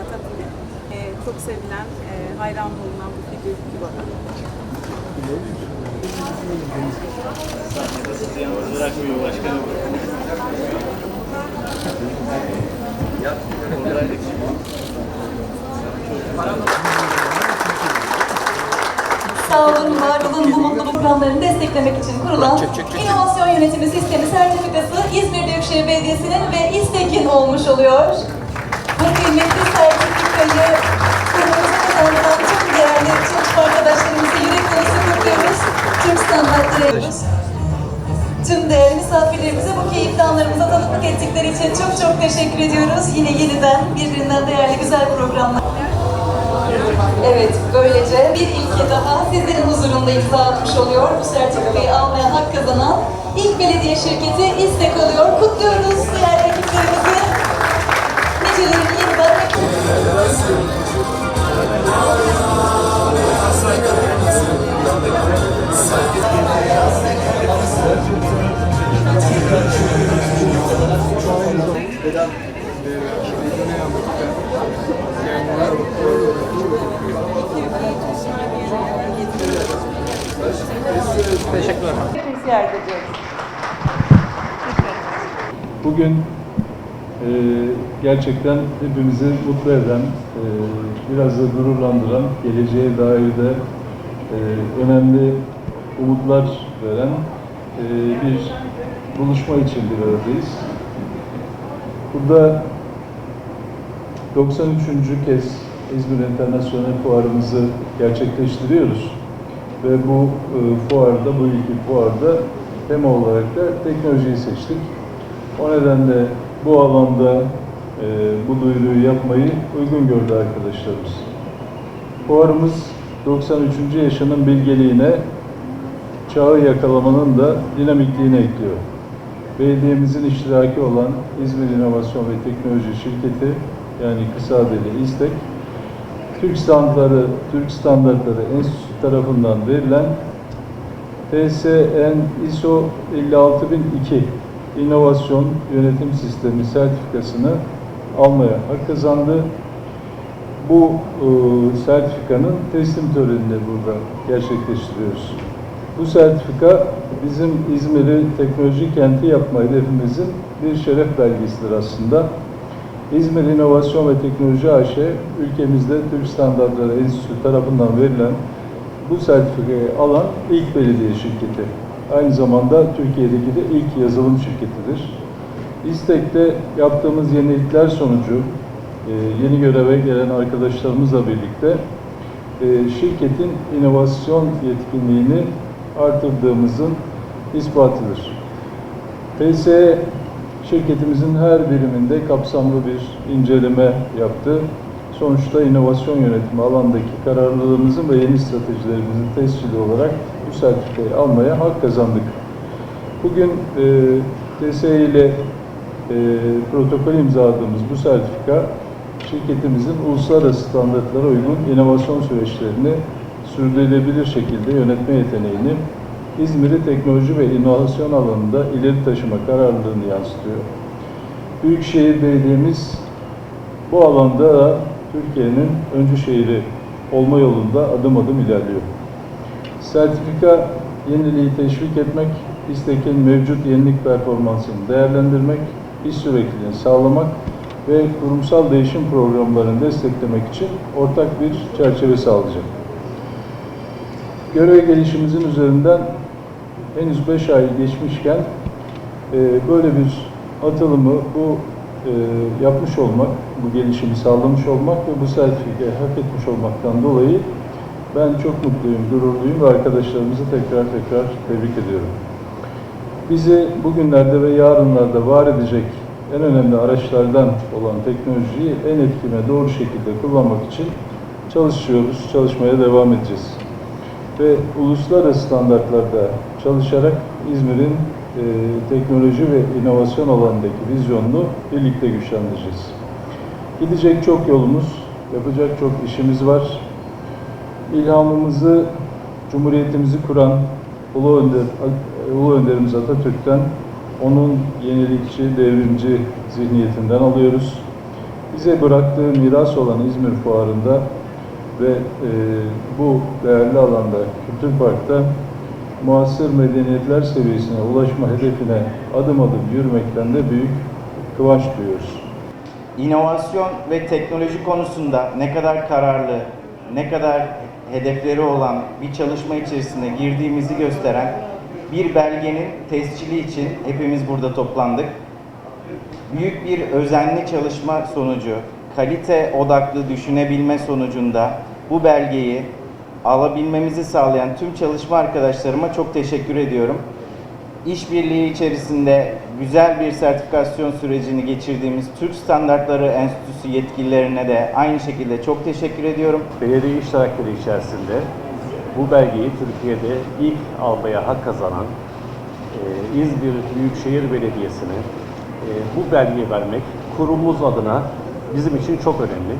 Atatürk. Ee, çok sevilen, e, hayran bulunan bir figür Küba'da. Sizi yalnız bırakmıyor başkanım. Sağ olun, var olun bu mutluluk programlarını desteklemek için kurulan İnovasyon Yönetimi Sistemi sertifikası İzmir Büyükşehir Belediyesi'nin ve İSTEK'in olmuş oluyor. Bu kıymetli sertifikayı kurumumuza kazanan tüm değerli çalışma arkadaşlarımızı yürek dolusu kutluyoruz. Tüm standartları Tüm değerli misafirlerimize bu keyifli anlarımıza tanıklık ettikleri için çok çok teşekkür ediyoruz. Yine yeniden birbirinden değerli güzel programlar. Evet, böylece bir ilke daha sizlerin huzurunda imza atmış oluyor. Bu sertifikayı almaya hak kazanan ilk belediye şirketi İstek oluyor. Kutluyoruz değerli ekiplerimizi. Nicelerini yeniden Teşekkürler. Ziyaret ediyoruz. Bugün e, gerçekten hepimizi mutlu eden, e, biraz da gururlandıran, geleceğe dair de e, önemli umutlar veren e, bir buluşma için bir aradayız. Burada 93. kez İzmir Internasyonel Fuarımızı gerçekleştiriyoruz. Ve bu e, fuarda, bu ilki fuarda tema olarak da teknolojiyi seçtik. O nedenle bu alanda e, bu duyuruyu yapmayı uygun gördü arkadaşlarımız. Fuarımız 93. yaşının bilgeliğine, çağı yakalamanın da dinamikliğine ekliyor. Belediyemizin iştiraki olan İzmir İnovasyon ve Teknoloji Şirketi yani kısa adıyla İSTEK, Türk standartları, Türk standartları enstitüsü tarafından verilen TSN ISO 56002 İnovasyon Yönetim Sistemi sertifikasını almaya hak kazandı. Bu e, sertifikanın teslim törenini burada gerçekleştiriyoruz. Bu sertifika bizim İzmir'i teknoloji kenti yapma hedefimizin bir şeref belgesidir aslında. İzmir İnovasyon ve Teknoloji AŞ, ülkemizde Türk Standartları Enstitüsü tarafından verilen bu sertifikayı alan ilk belediye şirketi. Aynı zamanda Türkiye'deki de ilk yazılım şirketidir. İstek'te yaptığımız yenilikler sonucu e, yeni göreve gelen arkadaşlarımızla birlikte e, şirketin inovasyon yetkinliğini artırdığımızın ispatıdır. TSE şirketimizin her biriminde kapsamlı bir inceleme yaptı. Sonuçta inovasyon yönetimi alandaki kararlılığımızın ve yeni stratejilerimizin tescili olarak bu sertifikayı almaya hak kazandık. Bugün e, TSE ile e, protokol imzaladığımız bu sertifika şirketimizin uluslararası standartlara uygun inovasyon süreçlerini sürdürülebilir şekilde yönetme yeteneğini İzmir'i teknoloji ve inovasyon alanında ileri taşıma kararlılığını yansıtıyor. Büyükşehir Belediye'miz bu alanda da Türkiye'nin öncü şehri olma yolunda adım adım ilerliyor. Sertifika yeniliği teşvik etmek, İSTEK'in mevcut yenilik performansını değerlendirmek, iş sürekliliğini sağlamak ve kurumsal değişim programlarını desteklemek için ortak bir çerçeve sağlayacak. Görev gelişimizin üzerinden henüz 5 ay geçmişken e, böyle bir atılımı bu e, yapmış olmak, bu gelişimi sağlamış olmak ve bu sertifikayı hak etmiş olmaktan dolayı ben çok mutluyum, gururluyum ve arkadaşlarımızı tekrar tekrar tebrik ediyorum. Bizi bugünlerde ve yarınlarda var edecek en önemli araçlardan olan teknolojiyi en etkin ve doğru şekilde kullanmak için çalışıyoruz, çalışmaya devam edeceğiz ve uluslararası standartlarda çalışarak İzmir'in e, teknoloji ve inovasyon alanındaki vizyonunu birlikte güçlendireceğiz. Gidecek çok yolumuz, yapacak çok işimiz var. İlhamımızı Cumhuriyetimizi kuran Ulu, Önder, Ulu Önderimiz Atatürk'ten onun yenilikçi, devrimci zihniyetinden alıyoruz. Bize bıraktığı miras olan İzmir Fuarı'nda ve e, bu değerli alanda Kültür Park'ta muasır medeniyetler seviyesine ulaşma hedefine adım adım yürümekten de büyük kıvanç duyuyoruz. İnovasyon ve teknoloji konusunda ne kadar kararlı, ne kadar hedefleri olan bir çalışma içerisine girdiğimizi gösteren bir belgenin tescili için hepimiz burada toplandık. Büyük bir özenli çalışma sonucu, kalite odaklı düşünebilme sonucunda bu belgeyi alabilmemizi sağlayan tüm çalışma arkadaşlarıma çok teşekkür ediyorum. İşbirliği içerisinde güzel bir sertifikasyon sürecini geçirdiğimiz Türk Standartları Enstitüsü yetkililerine de aynı şekilde çok teşekkür ediyorum. belediye iştirakleri içerisinde bu belgeyi Türkiye'de ilk almaya hak kazanan e, İzmir Büyükşehir Belediyesi'ne e, bu belgeyi vermek kurumumuz adına bizim için çok önemli.